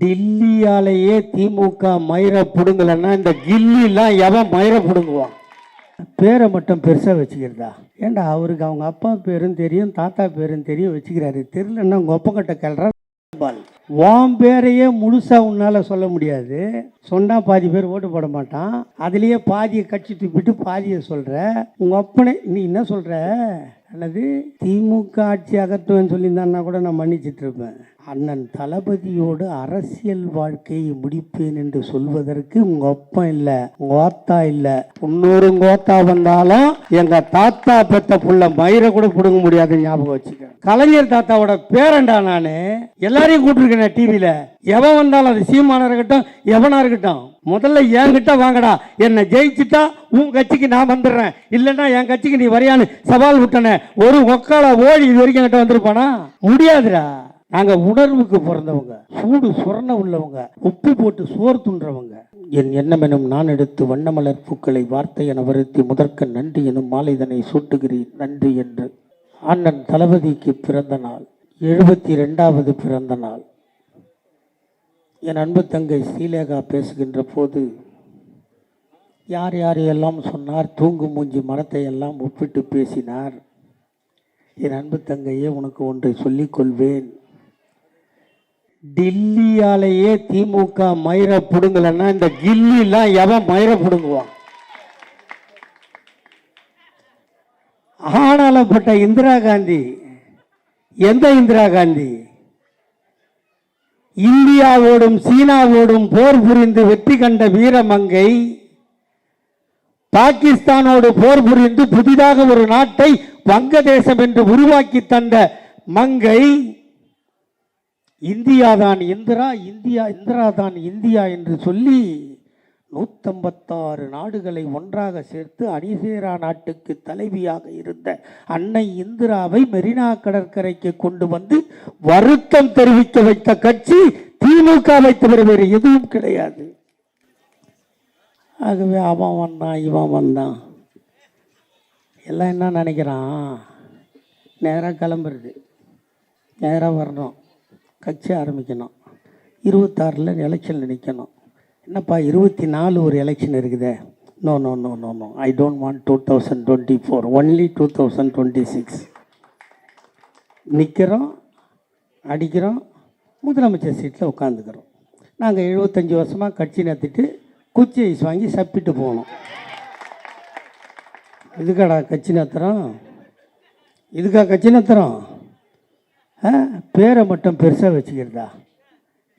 டில்லியாலேயே திமுக மயிரை பிடுங்கலைன்னா இந்த கில்லிலாம் எவன் மயிரை பிடுங்குவான்? பேரை மட்டும் பெருசாக வச்சுக்கிறதா? ஏன்டா அவருக்கு அவங்க அப்பா பேரும் தெரியும் தாத்தா பேரும் தெரியும் வச்சுக்கிறாரு. தெரியலன்னா உங்கள் ஒப்பங்கிட்ட கிளறா. பால். உன் பேரையே முழுசா உன்னால சொல்ல முடியாது. சொன்னா பாதி பேர் ஓட்டு போட மாட்டான். அதுலயே பாதியை கட்சி துப்பிட்டு பாதியை சொல்ற. உங்க அப்பனே நீ என்ன சொல்ற? அல்லது திமுக ஆட்சி அகற்றுவேன்னு சொல்லியிருந்தான்னா கூட நான் மன்னிச்சிட்டு இருப்பேன் அண்ணன் தளபதியோடு அரசியல் வாழ்க்கையை முடிப்பேன் என்று சொல்வதற்கு உங்க அப்பன் இல்ல உங்கள் ஓத்தா இல்ல. இன்னொரு கோத்தா வந்தாலும் எங்க தாத்தா பெத்த புள்ள மயிரை கூட பிடுங்க முடியாது ஞாபகம் வச்சுக்க கலைஞர் தாத்தாவோட பேரண்டா நானு. எல்லாரையும் கூப்பிட்டுருக்கேன் டிவியில எவன் வந்தாலும் அது சீமானா இருக்கட்டும் எவனா இருக்கட்டும். முதல்ல என்கிட்ட வாங்கடா. என்னை ஜெயிச்சுட்டா உன் கட்சிக்கு நான் வந்துடுறேன். இல்லைன்னா என் கட்சிக்கு நீ வரையான்னு சவால் விட்டனே. ஒரு ஒக்கால ஓடி இது வரைக்கும் என்கிட்ட வந்திருப்பானா? முடியாதுடா. நாங்க உணர்வுக்கு பிறந்தவங்க. சூடு சுரண உள்ளவங்க. உப்பு போட்டு சோறு துன்றவங்க. என் எண்ணமெனும் நான் எடுத்து வண்ணமலர் பூக்களை வார்த்தை என வருத்தி முதற்க நன்றி எனும் மாலைதனை சூட்டுகிறேன். நன்றி என்று அண்ணன் தளபதிக்கு பிறந்த நாள். எழுபத்தி ரெண்டாவது பிறந்த நாள். என் அன்பு தங்கை ஸ்ரீலேகா பேசுகின்ற போது யார் யாரையெல்லாம் சொன்னார் தூங்கு மூஞ்சி மரத்தை எல்லாம் ஒப்பிட்டு பேசினார். என் அன்பு தங்கையே உனக்கு ஒன்றை சொல்லிக்கொள்வேன் டில்லியாலேயே திமுக மயிரை பிடுங்கலைன்னா இந்த கில்லிலாம் எவன் மயிரை பிடுங்குவான்? ஆனாலப்பட்ட இந்திரா காந்தி எந்த இந்திரா காந்தி? இந்தியாவோடும் சீனாவோடும் போர் புரிந்து வெற்றி கண்ட வீரமங்கை பாகிஸ்தானோடு போர் புரிந்து புதிதாக ஒரு நாட்டை வங்கதேசம் என்று உருவாக்கி தந்த மங்கை இந்தியா தான் இந்திரா இந்தியா இந்திரா தான் இந்தியா என்று சொல்லி நூற்றம்பத்தாறு நாடுகளை ஒன்றாக சேர்த்து அணிசேரா நாட்டுக்கு தலைவியாக இருந்த அன்னை இந்திராவை மெரினா கடற்கரைக்கு கொண்டு வந்து வருத்தம் தெரிவிக்க வைத்த கட்சி திமுகவை தவிர வேறு எதுவும் கிடையாது. ஆகவே அவன் வந்தான் இவன் வந்தான். எல்லாம் என்ன நினைக்கிறான்? நேராக கிளம்புறது. நேராக வரணும். கட்சி ஆரம்பிக்கணும். இருபத்தாறில் எலெக்ஷன் நிற்கணும் என்னப்பா இருபத்தி நாலு ஒரு எலெக்ஷன் இருக்குதே. No no no no no I don't want two thousand twenty four only two thousand twenty six நிற்கிறோம் அடிக்கிறோம் முதலமைச்சர் சீட்டில் உட்காந்துக்கிறோம் நாங்கள் எழுபத்தஞ்சி வருஷமாக கட்சி நடத்திட்டு குச்சி ஐஸ் வாங்கி சப்பிட்டு போனோம். இதுக்காடா கட்சி நடத்துகிறோம் இதுக்கா கட்சி நத்துறோம் ஆ பேரை மட்டும் பெருசாக வச்சுக்கிறதா?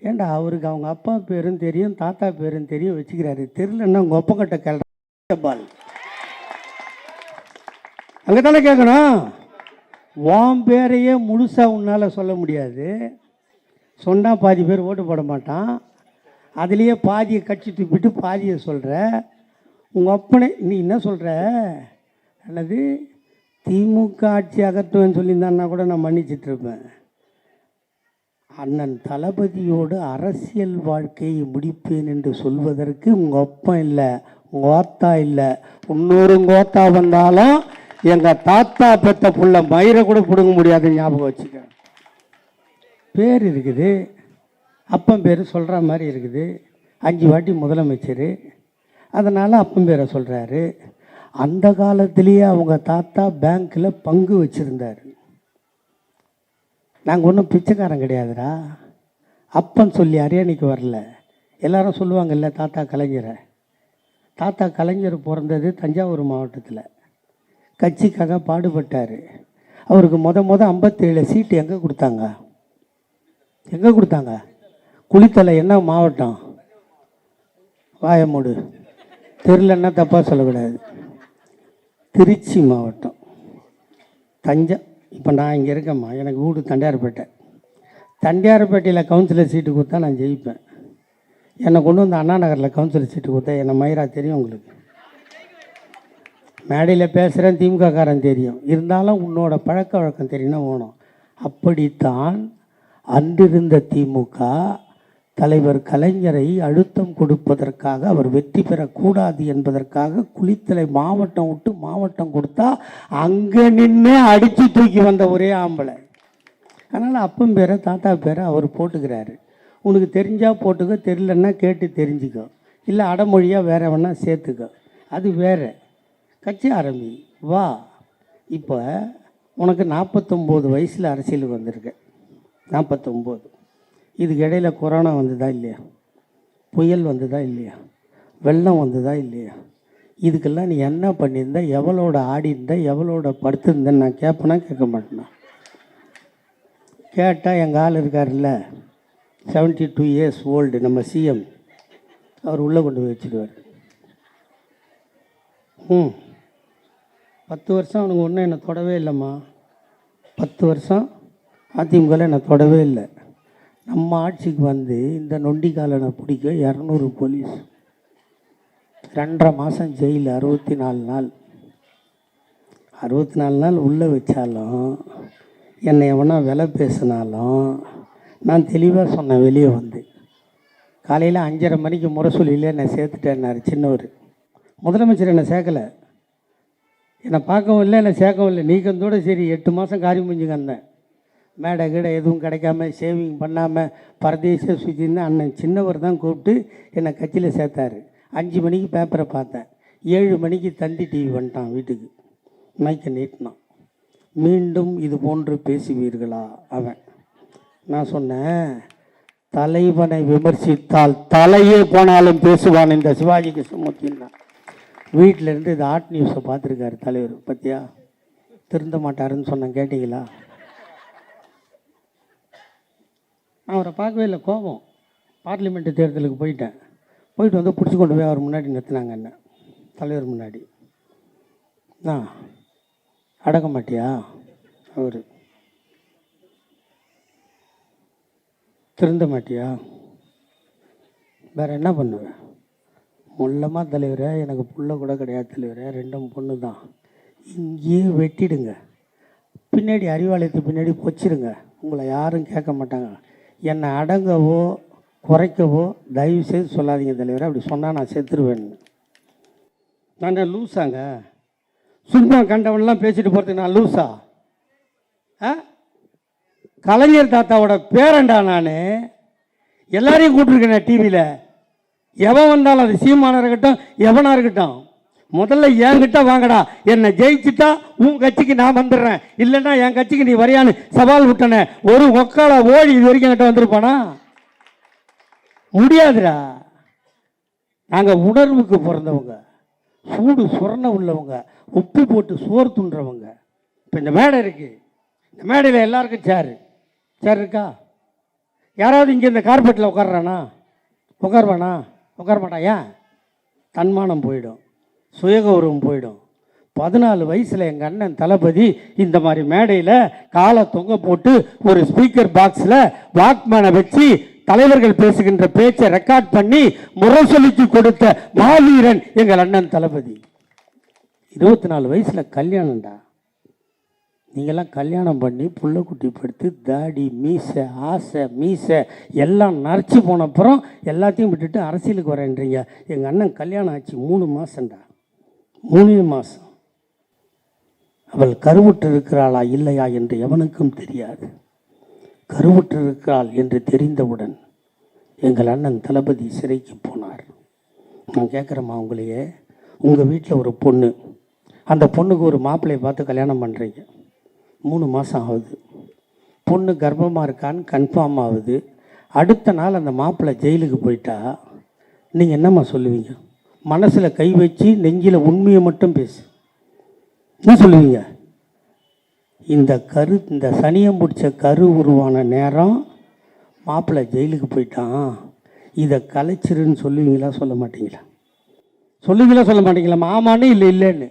ஏன்டா அவருக்கு அவங்க அப்பா பேரும் தெரியும் தாத்தா பேரும் தெரியும் வச்சுக்கிறாரு. தெரியலன்னா உங்கள் ஒப்பங்கிட்ட கிளற பால் அங்கே தானே கேட்கணும் உன் பேரையே முழுசாக உன்னால் சொல்ல முடியாது. சொன்னால் பாதி பேர் ஓட்டு போட மாட்டான். அதுலேயே பாதியை கட்சி துப்பிட்டு பாதியை சொல்கிற உங்கள் அப்பனே நீ என்ன சொல்கிற அல்லது திமுக ஆட்சி அகற்றுவேன்னு சொல்லியிருந்தான்னா கூட நான் மன்னிச்சிட்டு இருப்பேன். அண்ணன் தளபதியோடு அரசியல் வாழ்க்கையை முடிப்பேன் என்று சொல்வதற்கு உங்கள் அப்பா இல்லை உங்கள் ஓத்தா இல்லை. இன்னொரு கோத்தா வந்தாலும் எங்கள் தாத்தா பெத்த புள்ள மயிரை கூட பிடுங்க முடியாது ஞாபகம் வச்சுக்க பேர் இருக்குது. அப்பன் பேர் சொல்கிற மாதிரி இருக்குது. அஞ்சு வாட்டி முதலமைச்சர். அதனால் அப்பன் பேரை சொல்கிறாரு அந்த காலத்திலேயே அவங்க தாத்தா பேங்க்கில் பங்கு வச்சுருந்தார். நாங்கள் ஒன்றும் பிச்சைக்காரன் கிடையாதுடா. அப்பன் சொல்லி அரியணைக்கு வரல. எல்லாரும் சொல்லுவாங்கல்ல தாத்தா கலைஞரை. தாத்தா கலைஞர் பிறந்தது தஞ்சாவூர் மாவட்டத்தில். கட்சிக்காக பாடுபட்டார். அவருக்கு மொத மொதல் ஐம்பத்தேழு சீட்டு எங்கே கொடுத்தாங்க? எங்கே கொடுத்தாங்க? குளித்தலை என்ன மாவட்டம்? வாயமூடு. தெரிலன்னா தப்பாக சொல்லக்கூடாது. திருச்சி மாவட்டம். தஞ்சை இப்போ நான் இங்கே இருக்கேம்மா. எனக்கு வீடு தண்டையார்பேட்டை. தண்டையார்பேட்டையில் கவுன்சிலர் சீட்டு கொடுத்தா நான் ஜெயிப்பேன். என்னை கொண்டு வந்து அண்ணா நகரில் கவுன்சிலர் சீட்டு கொடுத்தா என்னை மயிரா தெரியும் உங்களுக்கு. மேடையில் பேசுகிறேன் திமுககாரன் தெரியும். இருந்தாலும் உன்னோட பழக்க வழக்கம் தெரியும்னா ஓணும் அப்படித்தான் அன்றிருந்த திமுக தலைவர் கலைஞரை அழுத்தம் கொடுப்பதற்காக அவர் வெற்றி பெறக்கூடாது என்பதற்காக குளித்தலை மாவட்டம் விட்டு மாவட்டம் கொடுத்தா அங்கே நின்று அடித்து தூக்கி வந்த ஒரே ஆம்பளை. அதனால் அப்பன் பேரை தாத்தா பேரை அவர் போட்டுக்கிறாரு. உனக்கு தெரிஞ்சால் போட்டுக்க தெரிலன்னா கேட்டு தெரிஞ்சுக்கோ. இல்லை அடமொழியாக வேற வேணா சேர்த்துக்கோ. அது வேற. கட்சி ஆரம்பி. வா. இப்போ உனக்கு நாற்பத்தொம்போது வயசில் அரசியலுக்கு வந்திருக்க. நாற்பத்தொம்போது இதுக்கு இடையில கொரோனா வந்ததா இல்லையா? புயல் வந்ததா இல்லையா? வெள்ளம் வந்ததா இல்லையா? இதுக்கெல்லாம் நீ என்ன பண்ணியிருந்த? எவ்வளோட ஆடியிருந்த? எவ்வளோட படுத்திருந்தேன்னு நான் கேட்பேனா கேட்க மாட்டேனா? கேட்டால் எங்கள் ஆள் இருக்கார்ல 72 டூ இயர்ஸ் ஓல்டு நம்ம சிஎம் அவர் உள்ளே கொண்டு போய் வச்சுடுவார் ம். பத்து வருஷம் அவனுக்கு ஒன்றும் என்னை தொடவே இல்லைம்மா. பத்து வருஷம் அதிமுகவில் என்னை தொடவே இல்லை. நம்ம ஆட்சிக்கு வந்து இந்த நொண்டிக்காலனை பிடிக்க இரநூறு போலீஸ். ரெண்டரை மாதம் ஜெயில் அறுபத்தி நாலு நாள். அறுபத்தி நாலு நாள் உள்ளே வச்சாலும் என்னை எவனா விலை பேசினாலும் நான் தெளிவாக சொன்னேன் வெளியே வந்து. காலையில் அஞ்சரை மணிக்கு முரசொலியில் என்னை சேர்த்துட்டேன்னாரு சின்னவர். முதலமைச்சர் என்னை சேர்க்கலை. என்னை பார்க்கவும் இல்லை என்னை சேர்க்கவும் இல்லை. நீக்கந்தோட சரி எட்டு மாதம் காரி முடிஞ்சுக்கந்தேன் மேடை கீடை எதுவும் கிடைக்காம சேவிங் பண்ணாமல் பரதேச சுற்றிருந்து அண்ணன் சின்னவர் தான் கூப்பிட்டு என்னை கட்சியில் சேர்த்தாரு. அஞ்சு மணிக்கு பேப்பரை பார்த்தேன். ஏழு மணிக்கு தந்தி டிவி வந்துட்டான் வீட்டுக்கு. மைக்கை நீட்டினான். மீண்டும் இது போன்று பேசுவீர்களா? அவன். நான் சொன்னேன் தலைவனை விமர்சித்தால் தலையே போனாலும் பேசுவான் இந்த சிவாஜி கிருஷ்ணமூர்த்தின்னா வீட்டில் இருந்து இது ஆட் நியூஸை பார்த்துருக்காரு தலைவர். பத்தியா? திருந்த மாட்டாருன்னு சொன்னேன் கேட்டிங்களா? நான் அவரை பார்க்கவே இல்லை கோபம். பார்லிமெண்ட் தேர்தலுக்கு போயிட்டேன். போயிட்டு வந்து பிடிச்சி கொண்டு போய் அவர் முன்னாடி நிறுத்தினாங்க என்ன? தலைவர் முன்னாடி. நான் அடக்க மாட்டியா அவர். திருந்த மாட்டியா? வேற என்ன பண்ணுவேன் முள்ளமாக தலைவரே எனக்கு புள்ள கூட கிடையாது தலைவரே ரெண்டும் பொண்ணு தான் இங்கேயே வெட்டிடுங்க. பின்னாடி அறிவாலயத்துக்கு பின்னாடி பொச்சிருங்க. உங்களை யாரும் கேட்க மாட்டாங்க. என்னை அடங்கவோ குறைக்கவோ தயவு செய்து சொல்லாதீங்க தலைவர். அப்படி சொன்னால் நான் செத்துருவேன். நான் லூஸாங்க சும்மா கண்டவன்லாம் பேசிட்டு போகிறதுக்கு நான் லூஸா ஆ? கலைஞர் தாத்தாவோட பேரண்டா நான்? எல்லாரையும் கூப்பிட்டுருக்கேன் டிவியில் எவன் வந்தாலும் அது சீமானாக இருக்கட்டும் எவனாக இருக்கட்டும். முதல்ல என்கிட்ட வாங்கடா. என்னை ஜெயிச்சுட்டா உன் கட்சிக்கு நான் வந்துடுறேன். இல்லைன்னா என் கட்சிக்கு நீ வரையான்னு சவால் விட்டன. ஒரு ஒக்கால ஓடி இது வரைக்கும் என்கிட்ட வந்திருப்பானா? முடியாதுடா. நாங்கள் உணர்வுக்கு பிறந்தவங்க. சூடு சுரண உள்ளவங்க. உப்பு போட்டு சோறு துண்டுறவங்க இப்போ இந்த மேடை இருக்கு. இந்த மேடையில் எல்லாருக்கும் சேரு சேர் இருக்கா? யாராவது இங்கே இந்த கார்பெட்டில் உட்காடுறானா உட்காருவானா உட்கார மாட்டாயா? தன்மானம் போயிடும். சுயகௌரவம் போயிடும். பதினாலு வயசில் எங்கள் அண்ணன் தளபதி இந்த மாதிரி மேடையில் காலை தொங்க போட்டு ஒரு ஸ்பீக்கர் பாக்ஸில் வாக்மேனை வச்சு தலைவர்கள் பேசுகின்ற பேச்சை ரெக்கார்ட் பண்ணி முரசொலிக்கு கொடுத்த மாவீரன் எங்கள் அண்ணன் தளபதி. இருபத்தி நாலு வயசில் கல்யாணம்டா. நீங்கள்லாம் கல்யாணம் பண்ணி புள்ளக்குட்டி படுத்து தாடி மீசை ஆசை மீசை எல்லாம் நரைச்சி போனப்புறம் எல்லாத்தையும் விட்டுட்டு அரசியலுக்கு வரேன்றீங்க. எங்கள் அண்ணன் கல்யாணம் ஆச்சு மூணு மாதம்டா மூணு மாதம் அவள் கருவுற்று இருக்கிறாளா இல்லையா என்று எவனுக்கும் தெரியாது. கருவுற்று இருக்கிறாள் என்று தெரிந்தவுடன் எங்கள் அண்ணன் தளபதி சிறைக்கு போனார். நான் கேட்குறேம்மா உங்களையே உங்கள் வீட்டில் ஒரு பொண்ணு. அந்த பொண்ணுக்கு ஒரு மாப்பிள்ளையை பார்த்து கல்யாணம் பண்ணுறீங்க மூணு மாதம் ஆகுது. பொண்ணு கர்ப்பமாக இருக்கான்னு கன்ஃபார்ம் ஆகுது. அடுத்த நாள் அந்த மாப்பிள்ளை ஜெயிலுக்கு போயிட்டா நீங்கள் என்னம்மா சொல்லுவீங்க? மனசில் கை வச்சு நெஞ்சில் உண்மையை மட்டும் பேசு. என்ன சொல்லுவீங்க? இந்த கரு இந்த சனியம் பிடிச்ச கரு உருவான நேரம் மாப்பிள்ளை ஜெயிலுக்கு போயிட்டான். இதை கலைச்சிருன்னு சொல்லுவீங்களா சொல்ல மாட்டீங்களா? சொல்லுவீங்களா சொல்ல மாட்டீங்களா? மாமான்னு இல்லை இல்லைன்னு.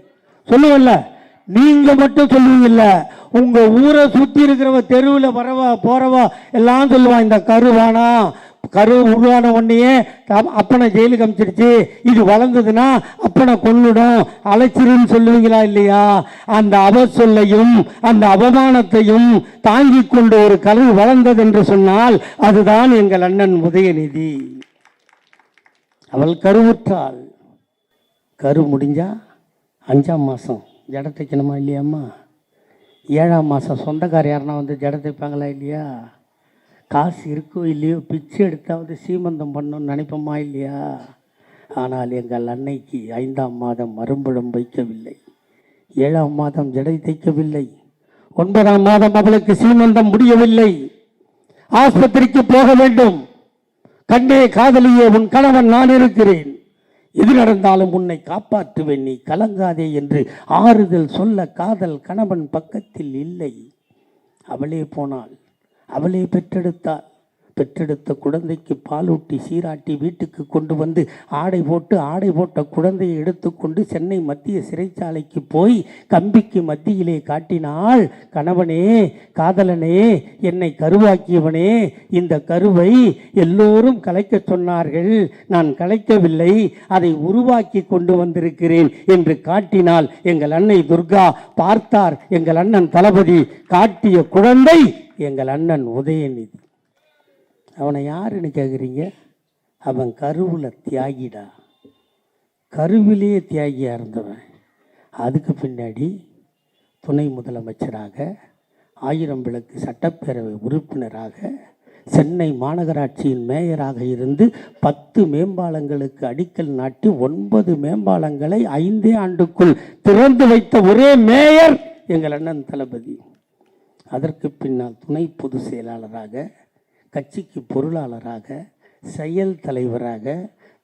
சொல்லுவல்ல. நீங்கள் மட்டும் சொல்லுவீங்கல்ல. உங்கள் ஊரை சுற்றி இருக்கிறவ தெருவில் வரவா போகிறவா எல்லாம் சொல்லுவான் இந்த கருவானா கரு உருவான உடனேயே அப்பனை ஜெயிலுக்கு அமைச்சிருச்சு. இது வளர்ந்ததுன்னா அப்பனை கொன்னுடும். அழைச்சிருன்னு சொல்லுவீங்களா இல்லையா? அந்த அவசொல்லையும் அந்த அவமானத்தையும் தாங்கி கொண்டு ஒரு கரு வளர்ந்தது என்று சொன்னால் அதுதான் எங்கள் அண்ணன் உதயநிதி. அவள் கருவுற்றாள். கரு முடிஞ்சா அஞ்சாம் மாதம் ஜட தைக்கணுமா இல்லையாம்மா? ஏழாம் மாதம் சொந்தக்கார யாருன்னா வந்து ஜட தைப்பாங்களா இல்லையா? காசு இருக்கோ இல்லையோ பிச்சை எடுத்தாவது சீமந்தம் பண்ணணும்னு நினைப்போமா இல்லையா? ஆனால் எங்கள் அன்னைக்கு ஐந்தாம் மாதம் மறுபுறம் வைக்கவில்லை. ஏழாம் மாதம் ஜடை தைக்கவில்லை. ஒன்பதாம் மாதம் அவளுக்கு சீமந்தம் முடியவில்லை. ஆஸ்பத்திரிக்கு போக வேண்டும். கண்டே காதலியே உன் கணவன் நான் இருக்கிறேன். எது நடந்தாலும் உன்னை காப்பாற்றுவேன் நீ கலங்காதே என்று ஆறுதல் சொல்ல காதல் கணவன் பக்கத்தில் இல்லை. அவளே போனாள். அவளே பெற்றெடுத்தாள் பெற்றெடுத்த குழந்தைக்கு பாலூட்டி சீராட்டி வீட்டுக்கு கொண்டு வந்து ஆடை போட்டு ஆடை போட்ட குழந்தையை எடுத்துக்கொண்டு சென்னை மத்திய சிறைச்சாலைக்கு போய் கம்பிக்கு மத்தியிலே காட்டினாள் கணவனே காதலனே என்னை கருவாக்கியவனே இந்த கருவை எல்லோரும் கலைக்க சொன்னார்கள். நான் கலைக்கவில்லை அதை உருவாக்கி கொண்டு வந்திருக்கிறேன் என்று காட்டினாள் எங்கள் அன்னை துர்கா பார்த்தார் எங்கள் அண்ணன் தளபதி காட்டிய குழந்தை எங்கள் அண்ணன் உதயநிதி. அவனை யாருன்னு கேட்குறீங்க அவன் கருவில் தியாகிடா. கருவிலேயே தியாகியாக இருந்தவன். அதுக்கு பின்னாடி துணை முதலமைச்சராக ஆயிரம் விளக்கு சட்டப்பேரவை உறுப்பினராக சென்னை மாநகராட்சியின் மேயராக இருந்து பத்து மேம்பாலங்களுக்கு அடிக்கல் நாட்டி ஒன்பது மேம்பாலங்களை ஐந்தே ஆண்டுக்குள் திறந்து வைத்த ஒரே மேயர் எங்கள் அண்ணன் தளபதி. அதற்கு பின்னால் துணை பொதுச் செயலாளராக கட்சிக்கு பொருளாளராக செயல் தலைவராக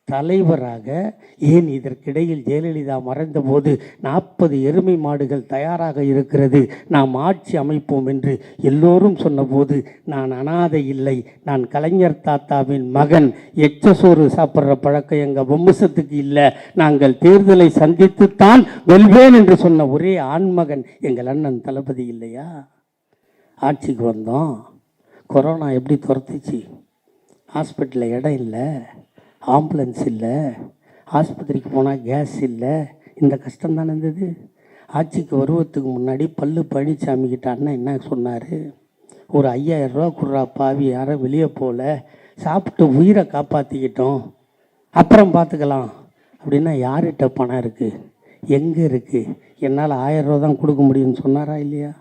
தலைவராக ஏன் இதற்கிடையில் ஜெயலலிதா மறைந்தபோது நாற்பது எருமை மாடுகள் தயாராக இருக்கிறது நாம் ஆட்சி அமைப்போம் என்று எல்லோரும் சொன்னபோது நான் அனாதை இல்லை நான் கலைஞர் தாத்தாவின் மகன் எச்ச சோறு சாப்பிட்ற பழக்கம் எங்கள் வம்சத்துக்கு இல்லை நாங்கள் தேர்தலை சந்தித்துத்தான் வெல்வேன் என்று சொன்ன ஒரே ஆண்மகன் எங்கள் அண்ணன் தளபதி இல்லையா? ஆட்சிக்கு வந்தோம். கொரோனா எப்படி துரத்துச்சு? ஹாஸ்பிட்டலில் இடம் இல்லை ஆம்புலன்ஸ் இல்லை ஆஸ்பத்திரிக்கு போனால் கேஸ் இல்லை இந்த கஷ்டம் தானே இருந்தது. ஆட்சிக்கு வருவதுக்கு முன்னாடி பல்லு பழனிசாமி கிட்ட அண்ணன் என்ன சொன்னார்? ஒரு ஐயாயிரம் ரூபா குடுறா பாவி யாரும் வெளியே போகல சாப்பிட்டு உயிரை காப்பாற்றிக்கிட்டோம் அப்புறம் பார்த்துக்கலாம் அப்படின்னா யார்கிட்ட பணம் இருக்குது எங்கே இருக்குது என்னால் ஆயிரம் ரூபா தான் கொடுக்க முடியும்னு சொன்னாரா இல்லையா?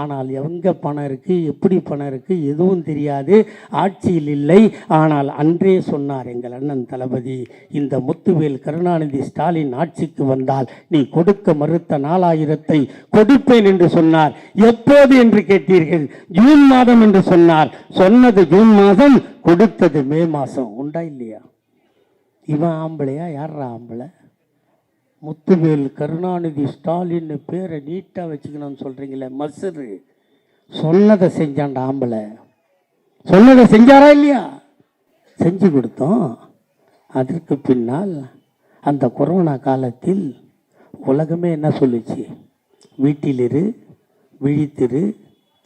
ஆனால் எங்கே பணம் இருக்குது எப்படி பணம் இருக்குது எதுவும் தெரியாது ஆட்சியில் இல்லை. ஆனால் அன்றே சொன்னார் எங்கள் அண்ணன் தளபதி இந்த முத்துவேல் கருணாநிதி ஸ்டாலின் ஆட்சிக்கு வந்தால் நீ கொடுக்க மறுத்த நாலாயிரத்தை கொடுப்பேன் என்று சொன்னார். எப்போது என்று கேட்டீர்கள்? ஜூன் மாதம் என்று சொன்னார். சொன்னது ஜூன் மாதம் கொடுத்தது மே மாதம். உண்டா இல்லையா? இவன் ஆம்பளையா? யாரா ஆம்பளை? முத்துவேல் கருணாநிதி ஸ்டாலின் பேரை நீட்டாக வச்சுக்கணும்னு சொல்கிறீங்களே மசுரு சொன்னதை செஞ்சான்டா ஆம்பளை. சொன்னதை செஞ்சாரா இல்லையா? செஞ்சு கொடுத்தோம். அதற்கு பின்னால் அந்த கொரோனா காலத்தில் உலகமே என்ன சொல்லுச்சு? வீட்டிலிரு விழித்திரு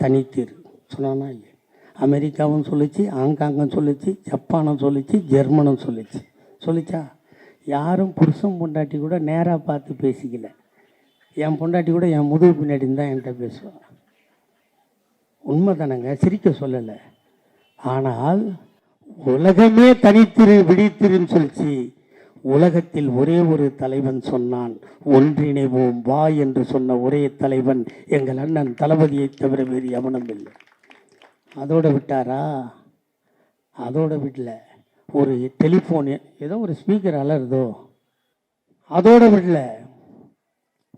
தனித்திரு. சொன்னானா இல்லையா? அமெரிக்காவும் சொல்லிச்சு ஹாங்காங்கும் சொல்லுச்சு ஜப்பானும் சொல்லிச்சு ஜெர்மனும் சொல்லுச்சு. சொல்லிச்சா? யாரும் புருஷன் பொண்டாட்டி கூட நேராக பார்த்து பேசிக்கல. என் பொண்டாட்டி கூட என் முதுகு பின்னாடி தான் என்கிட்ட பேசுவான் உண்மைதானங்க? சிரிக்க சொல்லலை. ஆனால் உலகமே தனித்திரு விழித்திருன்னு சொல்லிச்சு. உலகத்தில் ஒரே ஒரு தலைவன் சொன்னான் ஒன்றிணைவோம் வா என்று சொன்ன ஒரே தலைவன் எங்கள் அண்ணன் தளபதியை தவிர வேறு எவனும் இல்லை. அதோட விட்டாரா? அதோட விடல. ஒரு டெலிஃபோனு ஏதோ ஒரு ஸ்பீக்கர் அலறுதோ அதோட விடல.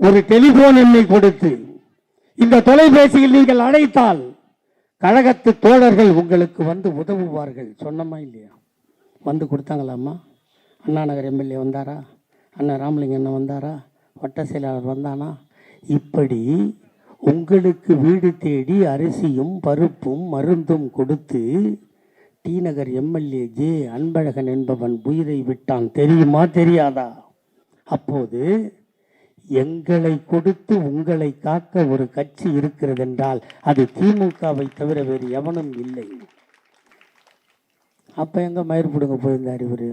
ஒரு டெலிஃபோன் எண்ணை கொடுத்து இந்த தொலைபேசியில் நீங்கள் அழைத்தால் கழகத்து தோழர்கள் உங்களுக்கு வந்து உதவுவார்கள். சொன்னமா இல்லையா? வந்து கொடுத்தாங்களாம்மா? அண்ணா நகர் எம்எல்ஏ வந்தாரா? அண்ணன் ராமலிங்க அண்ணன் வந்தாரா? வட்ட செயலாளர் வந்தானா? இப்படி உங்களுக்கு வீடு தேடி அரிசியும் பருப்பும் மருந்தும் கொடுத்து T Nagar MLA J Anbazhagan என்பவன் உயிரை விட்டான். தெரியுமா தெரியாதா? அப்போது எங்களை கொடுத்து உங்களை காக்க ஒரு கட்சி இருக்கிறது என்றால் அது திமுகவை தவிர வேறு எவனும் இல்லை. அப்போ எங்கே மயிர் பிடுங்க போயிருந்தார் இவர்?